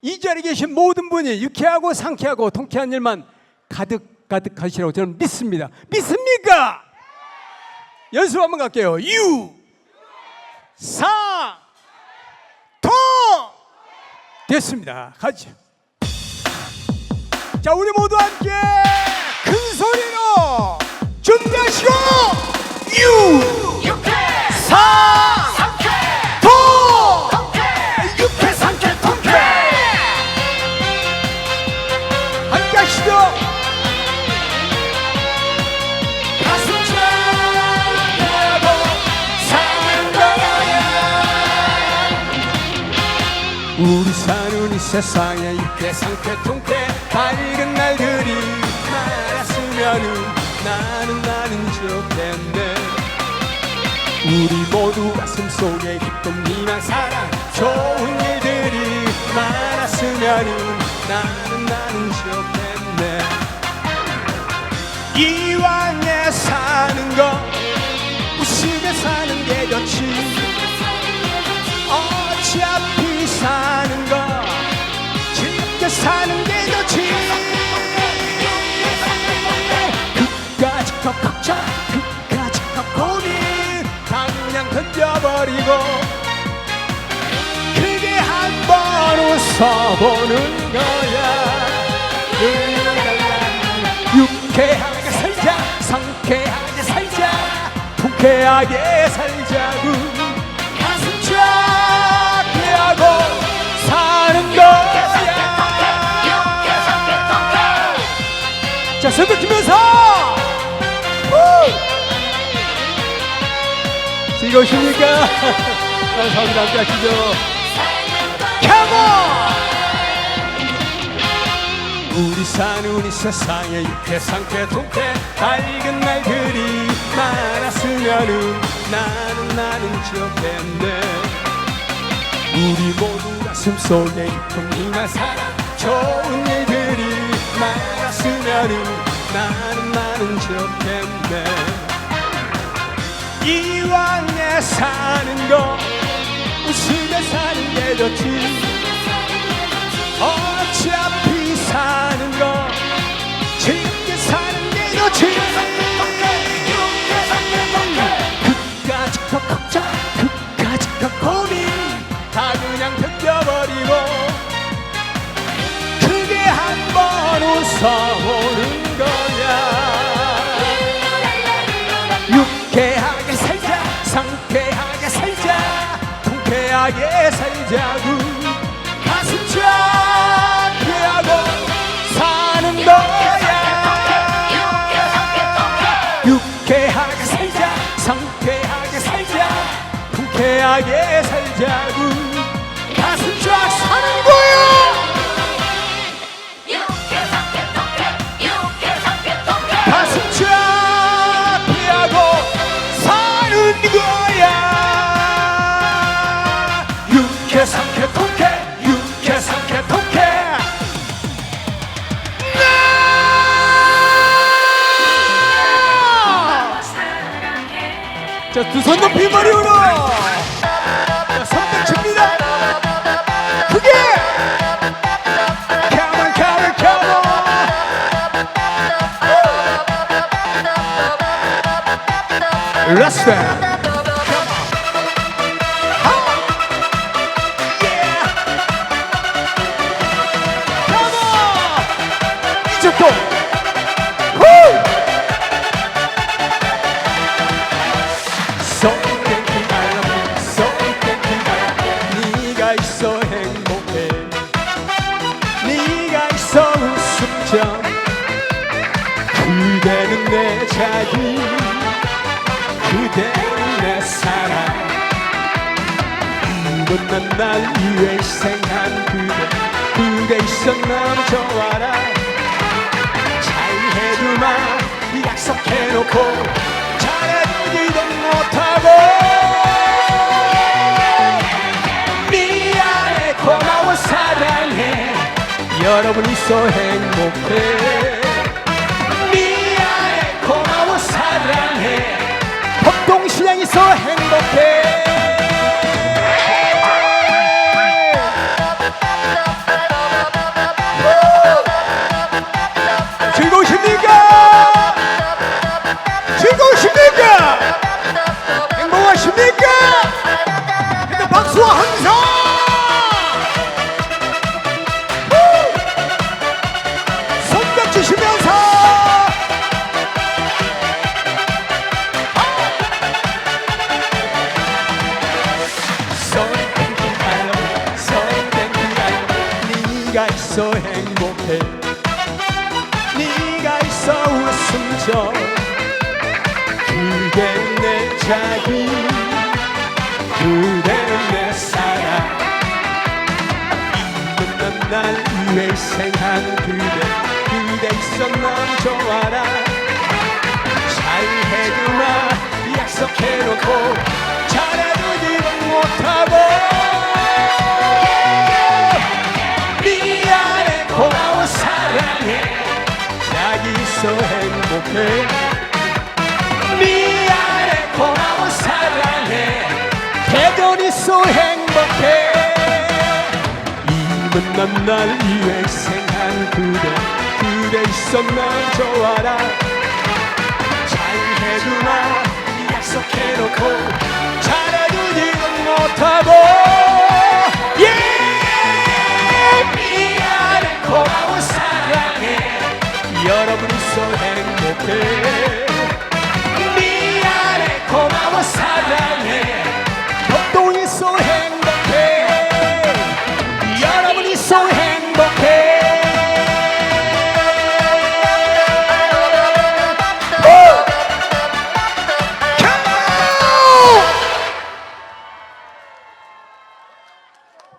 이 자리에 계신 모든 분이 유쾌하고 상쾌하고 통쾌한 일만 가득 가득 하시라고 저는 믿습니다. 믿습니까? 연습 한번 갈게요. 유, 사, 토 됐습니다. 가죠. 자, 우리 모두 함께 큰 소리로 준비하시고 유, 사, 세상에 이렇게 상쾌 통쾌 밝은 날들이 많았으면은 나는 나는 좋겠네 우리 모두 가슴 속에 기쁨 희망 사랑 좋은 일들이 많았으면은 나는 나는 좋겠네 이왕에 사는 거 웃으며 사는 게 좋지. 어차 웃어보는 거야. 유쾌하게 살자 상쾌하게 살자 통쾌하게 살자고. 가슴 쫙 하고 사는 거야. 자 손들 주면서. 우! 즐거우십니까? 감사합니다 함께 하시죠 우리 사는 이 세상에 유쾌 상쾌 통쾌. 밝은 날들이 많았으면은 나는 나는 좋겠네. 우리 모두 가슴 속에 희망 사랑 좋은 일들이 많았으면은 나는 나는 좋겠네. 이왕에 사는 거 웃으며 사는 게 좋지. 어차피 사 그까짓 거 걱정 그까짓 거 고민 다 그냥 던져버리고 크게 한번 웃어보는 거야 유쾌하게 살자 상쾌하게 살자 통쾌하게 살자 통쾌하게 살자고. 가슴 쫙 사는 거야. 가슴 쫙 펴고 사는 거야. 유쾌 상쾌 통쾌 유쾌 상쾌 통쾌 자두 손 높이 머리로 자 Thinking I love you 네가 있어 행복해. 네가 있어 웃음점 그대는 내 자유 그대는 내 사랑. 이곳난 날 위해 희생한 그대. 그대 난 좋아라. 잘해주마. 약속해놓고 여러분 있어 행복해 네가 있어 행복해. 네가 있어 웃음져. 그대 내 자기. 그대 내 사랑. 끝난 날 위해 생한 그대 그대 있어 난 좋아라. 잘해주마. 약속해놓고 오늘 미안해 고마워 사랑해. 대전이 소 행복해. 이분 난날 유행생한 그대 그대 있어 날 좋아라. 잘해주마 약속해놓고 잘해주지는 못하고. 예! 미안해 고마워 사랑해. 여러분이 소해. み見られまをさらに。